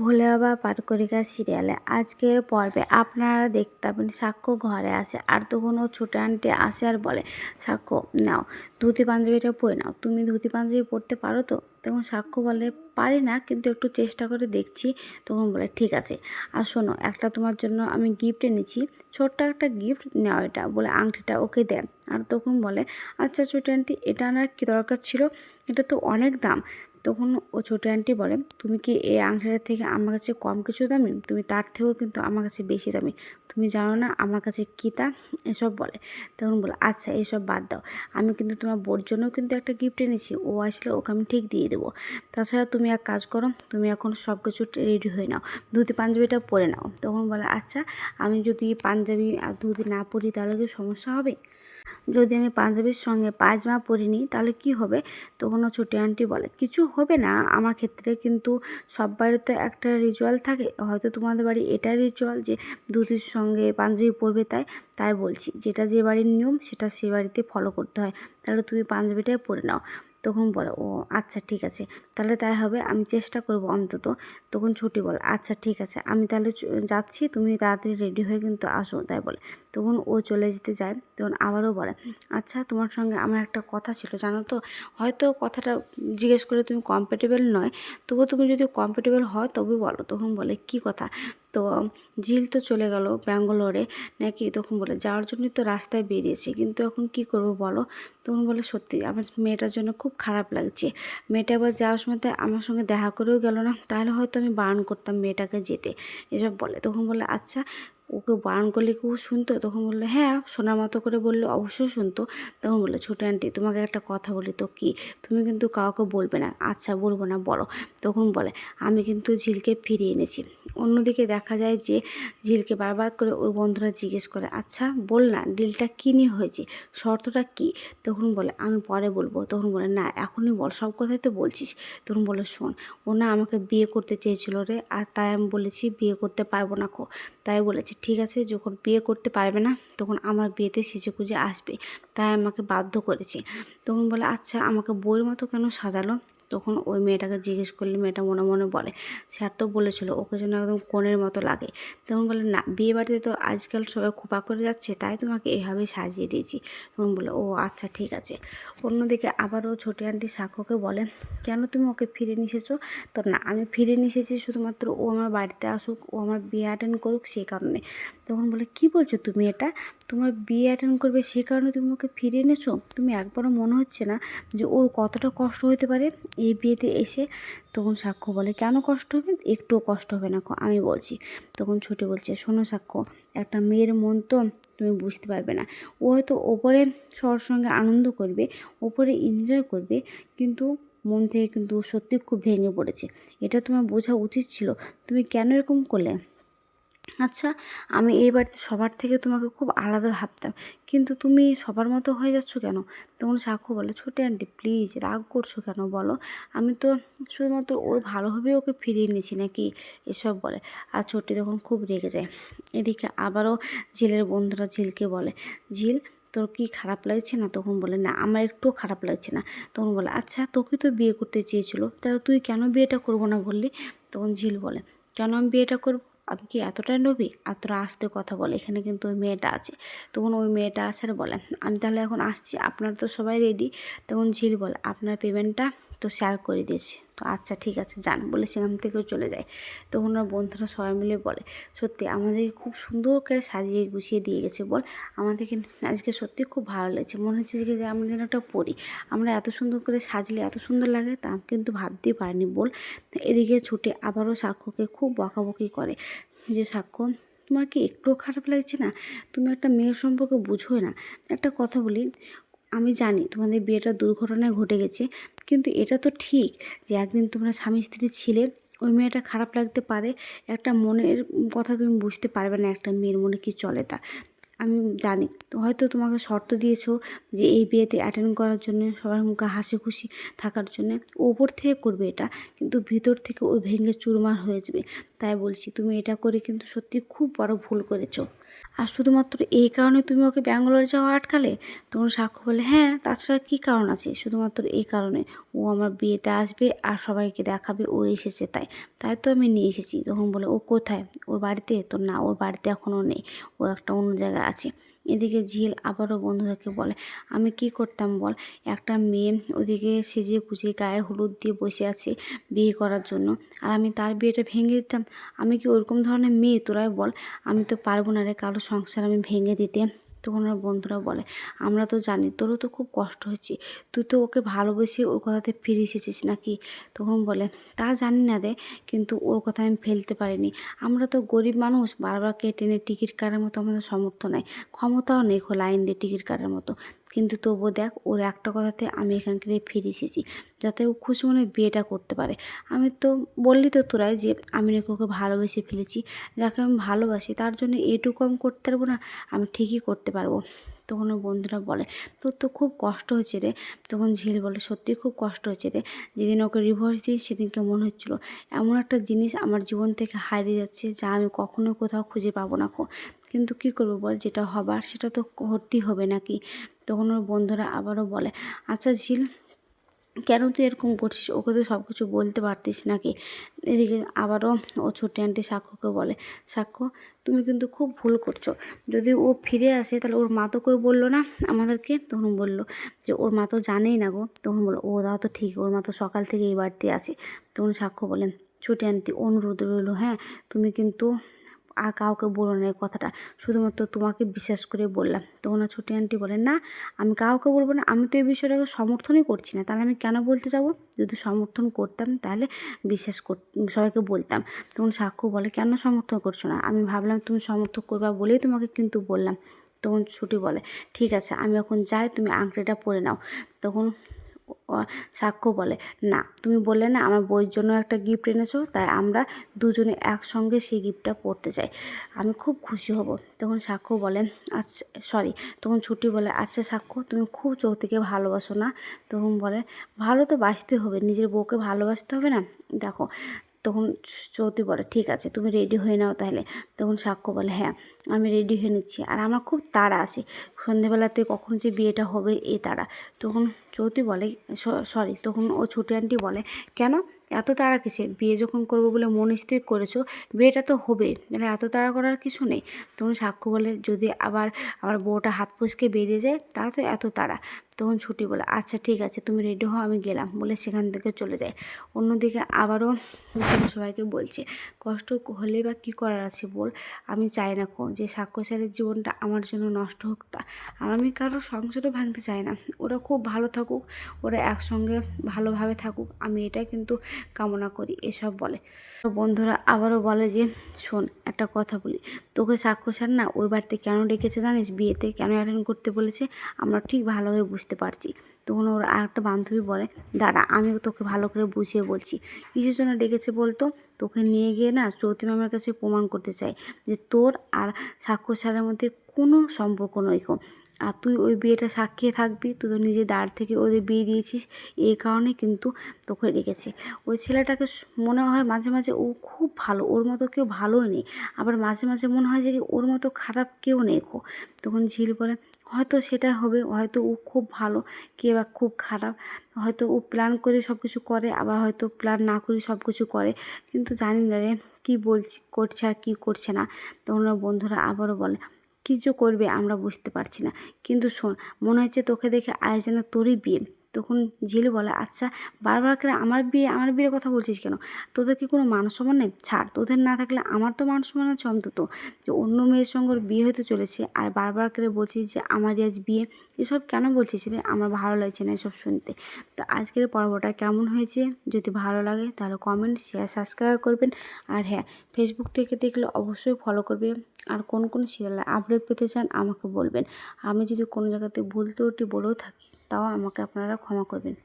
ভোলে বাবা পাটকরিকা সিরিয়ালে। আজকের পর্বে আপনারা দেখতে পাবেন সাক্ষ্য ঘরে আসে আর তখন ও ছোটো আন্টি আসে আর বলে, সাক্ষ্য নাও, ধুতি পাঞ্জাবিটা পরে নাও। তুমি ধুতি পাঞ্জাবি পরতে পারো তো? তখন সাক্ষ্য বলে, পারি না, কিন্তু একটু চেষ্টা করে দেখছি। তখন বলে, ঠিক আছে, আর শোনো, একটা তোমার জন্য আমি গিফট এনেছি। ছোট্ট একটা গিফট নেওয়া এটা। বলে, আংটিটা ওকে দেন আর তখন বলে আচ্ছা ছোটো আন্টি, এটা আনার কী দরকার ছিল? এটা তো অনেক দাম। তখন ও ছোটো আন্টি বলে, তুমি কি এই আংটিটার থেকে আমার কাছে কম কিছু দামি? তুমি তার থেকেও কিন্তু আমার কাছে বেশি দামি। তুমি জানো না আমার কাছে কী তা? এসব বলে। তখন বলে আচ্ছা এসব বাদ দাও। আমি কিন্তু তোমার বোর জন্যও কিন্তু একটা গিফট এনেছি। ও আসলে ওকে আমি ঠিক দিয়ে দেবো। তাছাড়া তুমি এক কাজ করো, তুমি এখন সব কিছু রেডি হয়ে নাও। ধুতি, পাঞ্জাবিটা পরে নাও। তখন বলে আচ্ছা আমি যদি পাঞ্জাবি আর ধুতি না পরি তাহলে কি সমস্যা হবে? যদি আমি পাঞ্জাবির সঙ্গে পায়জামা পরি নিই তাহলে কি হবে? তখন ও ছোটি আন্টি বলে, কিছু হবে না, আমার ক্ষেত্রে কিন্তু সব বাড়িতে একটা রিচুয়াল থাকে, হয়তো তোমাদের বাড়ি এটা রিচুয়াল যে ধুতির সঙ্গে পাঞ্জাবি পরবে তাই তাই বলছি। যেটা যে বাড়ির নিয়ম, সেটা সে বাড়িতে ফলো করতে হয়। তাহলে তুমি পাঞ্জাবিটাই পরে নাও। তখন বলে, ও আচ্ছা ঠিক আছে। তাহলে তাই হবে, আমি চেষ্টা করব অন্তত। তখন ছুটি বলে আচ্ছা ঠিক আছে, আমি তাহলে যাচ্ছি, তুমি তাড়াতাড়ি রেডি হয়ে কিন্তু আসো। তাই বলে। তখন ও চলে যেতে যায়, তখন আবারও বলে আচ্ছা তোমার সঙ্গে আমার একটা কথা ছিল, জানো তো? হয়তো কথাটা জিজ্ঞেস করে তুমি কমফর্টেবল নয়। তবুও তুমি যদি কমফর্টেবল হয় তবে বলো। তখন বলে, কি কথা? তো ঝিল তো চলে গেল ব্যাঙ্গালোরে নাকি? তখন বলে, যাওয়ার জন্যই তো রাস্তায় বেরিয়েছে। কিন্তু এখন কি করব বলো? তখন বলে, সত্যি, আমার মেয়েটার জন্য খুব খারাপ লাগছে। মেয়েটা এবার যাওয়ার সময় আমার সঙ্গে দেখা করেও গেল না, তাহলে হয়তো আমি বারণ করতাম মেয়েটাকে যেতে। এসব বলে, তখন বলে আচ্ছা ওকে বারণ করলে কেউ শুনতো? তখন বলল হ্যাঁ। শোনার মতো করে বলল, অবশ্যই শুনতো। তখন বলল, ছোটো আন্টি তোমাকে একটা কথা বলি তো কি? তুমি কিন্তু কাউকে বলবে না। আচ্ছা বলব না, বলো। তখন বলে, আমি কিন্তু ঝিলকে ফিরিয়ে এনেছি। অন্যদিকে দেখা যায় যে ঝিলকে বারবার করে ওর বন্ধুরা জিজ্ঞেস করে আচ্ছা বল না, ডিলটা কী নিয়ে হয়েছে? শর্তটা কী? তখন বলে, আমি পরে বলব। তখন বলে, না, এখনই বল, সব কথাই তো বলছিস। তখন বলে, শোন, ও না আমাকে বিয়ে করতে চেয়েছিল রে, আর তাই আমি বলেছি বিয়ে করতে পারব না খো। তাই বলেছে। ঠিক আছে, যখন বিয়ে করতে পারবে না, তখন আমার বিয়েতে সেজে খুঁজে আসবে। তাই আমাকে বাধ্য করেছে। তখন বলে আচ্ছা আমাকে বইয়ের মতো কেন সাজালো? তখন ওই মেয়েটাকে জিজ্ঞেস করলে মেয়েটা মনে মনে বলে, স্যার তো বলেছিল ওকে যেন একদম কোণের মতো লাগে। তখন বলে, না, বিয়ে বাড়িতে তো আজকাল সবাই খোপা করে যাচ্ছে, তাই তোমাকে এভাবেই সাজিয়ে দিয়েছি। তখন বলে, ও আচ্ছা ঠিক আছে। অন্যদিকে আবারও ছোটি আন্টি সাক্ষ্যকে বলে, কেন তুমি ওকে ফিরে নিয়ে এসেছ? তো, না, আমি ফিরে নিয়ে এসেছি শুধুমাত্র ও আমার বাড়িতে আসুক, ও আমার বিয়ে অ্যাটেন্ড করুক সেই কারণে। তখন বলে, কি বলছো তুমি এটা? তোমার বিয়ে অ্যাটেন্ড করবে সে কারণে তুমি ওকে ফিরে এনেছো? তুমি একবারও মনে হচ্ছে না যে ওর কতটা কষ্ট হতে পারে এই বিয়েতে এসে? তখন সাক্ষ্য বলে, কেন কষ্ট হবে? একটুও কষ্ট হবে না আমি বলছি। তখন ছুটে বলছে, শোনো সাক্ষ্য, একটা মেয়ের মন তো তুমি বুঝতে পারবে না। ও হয়তো ওপরে সবার সঙ্গে আনন্দ করবে, ওপরে এনজয় করবে, কিন্তু মন থেকে কিন্তু সত্যি খুব ভেঙে পড়েছে। এটা তোমার বোঝা উচিত ছিল। তুমি কেন এরকম করলে? আচ্ছা আমি এই বাড়িতে সবার থেকে তোমাকে খুব আলাদা ভাবতাম। কিন্তু তুমি সবার মতো হয়ে যাচ্ছ কেন? তখন সাক্ষ্য বলে, ছোটে আন্টি প্লিজ রাগ করছ কেন বলো? আমি তো শুধুমাত্র ওর ভালোভাবে ওকে ফিরিয়ে নিয়েছি নাকি? এসব বলে। আর ছোট্টি তখন খুব রেগে যায়। এদিকে আবারও ঝিলের বন্ধুরা ঝিলকে বলে ঝিল তোর কি খারাপ লাগছে না? তখন বলে, না, আমার একটুও খারাপ লাগছে না। তখন বলে আচ্ছা তোকে তো বিয়ে করতে চেয়েছিল, তাহলে তুই কেন বিয়েটা করব না বললি? তখন ঝিল বলে, কেন আমি বিয়েটা করব? আমি কি এতটাই নবী তোরা আসতে কথা বলে। এখানে কিন্তু ওই মেয়েটা আছে। তখন ওই মেয়েটা আছে আর বলে, আমি তাহলে এখন আসছি। আপনার তো সবাই রেডি তখন ঝিল বলে, আপনার পেমেন্টটা তো শেয়ার করে দিয়েছে। তো আচ্ছা ঠিক আছে, যান। বলে সেখান থেকেও চলে যায়। তখন ওর বন্ধুরা সবাই মিলে বলে, সত্যি আমাদেরকে খুব সুন্দর করে সাজিয়ে গুছিয়ে দিয়ে গেছে বল। আমাদেরকে আজকে সত্যি খুব ভালো লাগছে। মনে হচ্ছে যে আমরা যেন একটা পড়ি আমরা এত সুন্দর করে সাজলে এত সুন্দর লাগে তা কিন্তু ভাবতেই পারিনি বল। এদিকে ছুটে আবারও সাক্ষ্যকে খুব বকাবকি করে। যে সাক্ষ্য, তোমার কি একটুও খারাপ লাগছে না? তুমি একটা মেয়ের সম্পর্কে বুঝোই না। একটা কথা বলি, আমি জানি তোমাদের বিয়েটা দুর্ঘটনায় ঘটে গেছে, কিন্তু এটা তো ঠিক যে একদিন তোমরা স্বামী স্ত্রী ছিলে, ওই মেয়েটা খারাপ লাগতে পারে, একটা মনের কথা তুমি বুঝতে পারবে না, একটা মেয়ের মনে কি চলে তা। আমি জানি। হয়তো তোমাকে শর্ত দিয়েছ যে এই বিয়েতে অ্যাটেন্ড করার জন্য, সবার মুখে হাসি খুশি থাকার জন্য ওপর থেকে করবে এটা, কিন্তু ভিতর থেকে ওই ভেঙে চুরমার হয়ে যাবে। তাই বলছি, তুমি এটা করে কিন্তু সত্যি খুব বড় ভুল করেছ। আর শুধুমাত্র এই কারণে তুমি ওকে ব্যাঙ্গালোর যাওয়া আটকালে? তখন সাক্ষ্য বলে হ্যাঁ তাছাড়া কী কারণ আছে? শুধুমাত্র এই কারণে। ও আমার বিয়েতে আসবে আর সবাইকে দেখাবে, ও এসেছে তাই। তাই তো আমি নিয়ে এসেছি। তখন বলে, ও কোথায়? ওর বাড়িতে? তো না, ওর বাড়িতে এখনও নেই। ও একটা অন্য জায়গায় আছে। এদিকে ঝিল আবারও বন্ধুদেরকে বলে, আমি কি করতাম বল? একটা মেয়ে ওদিকে সেজে কুচে গায়ে হলুদ দিয়ে বসে আছে বিয়ে করার জন্য। আর আমি তার বিয়েটা ভেঙে দিতাম? আমি কি ওরকম ধরনের মেয়ে তোরাই বল? আমি তো পারব না রে কারও সংসার আমি ভেঙে দিতে। তখন ওর বন্ধুরা বলে। আমরা তো জানি, তোরও তো খুব কষ্ট হচ্ছে তুই তো ওকে ভালোবেসে ওর কথাতে ফিরে এসেছিস নাকি? তখন বলে, তা জানি না রে, কিন্তু ওর কথা আমি ফেলতে পারিনি। আমরা তো গরিব মানুষ, বারবার কেটে টেনে টিকিট কাটার মতো আমাদের সমর্থ নাই। ক্ষমতাও নেই লাইন দিয়ে টিকিট কাটার মতো। কিন্তু তবুও দেখ, ওর একটা কথাতে আমি এখানকে ফিরে এসেছি, যাতে ও খুশি মনে বিয়েটা করতে পারে। আমি তো বললি তো তোরাই যে, আমি নাকি ওকে ভালোবেসে ফেলেছি, যাকে আমি ভালোবাসি, তার জন্য এটুকু আমি করতে পারব না, আমি ঠিকই করতে পারব। তখন ওর বন্ধুরা বলে, তোর তো খুব কষ্ট হচ্ছে রে। তখন ঝিল বলে, সত্যি খুব কষ্ট হচ্ছে রে। যেদিন ওকে রিভার্স দিই সেদিনকে মনে হচ্ছিল এমন একটা জিনিস আমার জীবন থেকে হারিয়ে যাচ্ছে, যা আমি কখনো কোথাও খুঁজে পাবো না কিন্তু কি করব বল, যেটা হবার সেটা তো করতেই হবে নাকি? তখন ওর বন্ধুরা আবারও বলে আচ্ছা ঝিল কেন তুই এরকম করছিস? ওকে তো সব কিছু বলতে পারতিস নাকি? এদিকে আবারও ও ছোট্ট আন্টি সাক্ষ্যকে বলে, সাক্ষ্য, তুমি কিন্তু খুব ভুল করছ। যদি ও ফিরে আসে, তাহলে ওর মা তো কেউ বলল না আমাদেরকে? তখন বলল, যে ওর মা তো জানেই না গো। তখন বলল, ও দাও তো ঠিক, ওর মা তো সকাল থেকে এই বাড়িতে আছে। তখন সাক্ষ্য বলেন ছোটি আন্টি অনুরোধ রইল হ্যাঁ তুমি কিন্তু আর কাউকে বলো না এই কথাটা। শুধুমাত্র তোমাকে বিশ্বাস করে বললাম। তখন আর ছোটি আন্টি বলেন না, আমি কাউকে বলব না। আমি তো এই বিষয়টাকে সমর্থনই করছি না। তাহলে আমি কেন বলতে যাব? যদি সমর্থন করতাম, তাহলে বিশ্বাস কর, সবাইকে বলতাম। তখন সাক্ষ্য বলে, কেন সমর্থন করছ না? আমি ভাবলাম তুমি সমর্থন করবা বলেই তোমাকে কিন্তু বললাম। তখন ছুটি বলে, ঠিক আছে, আমি এখন যাই, তুমি আংটিটা পরে নাও। তখন সাক্ষ্য বলে। না, তুমি বললে না, আমার বইয়ের জন্য একটা গিফট এনেছো, তাই আমরা দুজনে একসঙ্গে সেই গিফটটা পড়তে চাই। আমি খুব খুশি হব। তখন সাক্ষ্য বলে আচ্ছা সরি তখন ছুটি বলে আচ্ছা সাক্ষ্য, তুমি খুব চৌতিকে ভালোবাসো না? তখন বলে, ভালো তো বাসতে হবে, নিজের বউকে ভালোবাসতে হবে না? দেখো তখন চৌতি বলে, ঠিক আছে, তুমি রেডি হয়ে নাও তাহলে। তখন সাক্ষ্য বলে হ্যাঁ আমি রেডি হয়ে নিচ্ছি। আর আমার খুব তাড়া আছে সন্ধেবেলাতে কখন যে বিয়েটা হবে এ তাড়া। তখন চৌতি বলে সরি তখন ও ছোটো আন্টি বলে, কেন? এত তাড়া কিসের? বিয়ে যখন করব বলে মন স্থির করেছ, বিয়েটা তো হবে মানে এত তাড়া করার কিছু নেই। তখন সাক্ষ্য বলে, যদি আবার আমার বউটা হাত ফুসকে বেরিয়ে যায় তা তো এত তাড়া। তখন ছুটি বলে আচ্ছা ঠিক আছে, তুমি রেডি হও, আমি গেলাম। বলে সেখান থেকে চলে যায়। অন্যদিকে আবারও সবাইকে বলছে, কষ্ট হলে বা কী করার আছে বল? আমি চাই না যে সাক্ষ্যশালীর জীবনটা আমার জন্য নষ্ট হোক তা। আর আমি কারোর সংসারও ভাঙতে চাই না। ওরা খুব ভালো থাকুক, ওরা একসঙ্গে ভালোভাবে থাকুক, আমি এটা কিন্তু কামনা করি। এসব বলে। বন্ধুরা আবারও বলে যে, শোন, একটা কথা বলি। তোকে সাক্ষ্যসার না ওই বাড়িতে কেন ডেকেছে জানিস? বিয়েতে কেন অ্যাটেন্ড করতে বলেছে? আমরা ঠিক ভালোভাবে বুঝতে পারছি। তখন ওর আর একটা বান্ধবী বলে, দাঁড়া, আমি তোকে ভালো করে বুঝিয়ে বলছি। কিসের জন্য ডেকেছে বলতো? তোকে নিয়ে গিয়ে না চৌতি ম্যামের কাছে প্রমাণ করতে চাই যে তোর আর সাক্ষর স্যারের মধ্যে কোনো সম্পর্ক নয় আর তুই ওই বিয়েটা সাক্ষী থাকবি, তুই তো নিজে দাঁড় থেকে ওদের বিয়ে দিয়েছিস এই কারণে কিন্তু তোকে রেখেছে ওই ছেলেটাকে মনে হয় মাঝে মাঝে ও খুব ভালো, ওর মতো কেউ ভালোই নেই। আবার মাঝে মাঝে মনে হয় যে ওর মতো খারাপ কেউ নেই কো তখন ঝিল বলে, হয়তো সেটা হবে, হয়তো ও খুব ভালো, কে বা খুব খারাপ। হয়তো ও প্ল্যান করে সব কিছু করে, আবার হয়তো প্ল্যান না করে সব কিছু করে। কিন্তু জানি না রে, কী বলছি, করছে আর কী করছে না? তখন বন্ধুরা আবারও বলে কিছু করবে আমরা বুঝতে পারছি না। কিন্তু শোন, মনে হচ্ছে তোকে দেখে আয়োজনে তোরই বিয়ে। তখন ঝিলু বলে আচ্ছা বারবার করে আমার বিয়ে, আমার বিয়ের কথা বলছিস কেন? তোদের কি কোনো মান সম্মান নেই? ছাড়, তোদের না থাকলে আমার তো মান সম্মান আছে অন্তত। যে অন্য মেয়ের সঙ্গে বিয়ে হতে চলেছে আর বারবার করে বলছিস যে আমারই আজ বিয়ে, এসব কেন বলছিস রে? আমার ভালো লাগছে না এসব শুনতে। তো আজকের পর্বটা কেমন হয়েছে? যদি ভালো লাগে তাহলে কমেন্ট শেয়ার সাবস্ক্রাইব করবেন। আর হ্যাঁ ফেসবুক থেকে দেখলে অবশ্যই ফলো করবে আর কোন কোন সিরিয়ালে আপডেট পেতে চান আমাকে বলবেন। আমি যদি কোনো জায়গাতে ভুল ত্রুটি বলেও থাকি তাও আমাকে আপনারা ক্ষমা করবেন।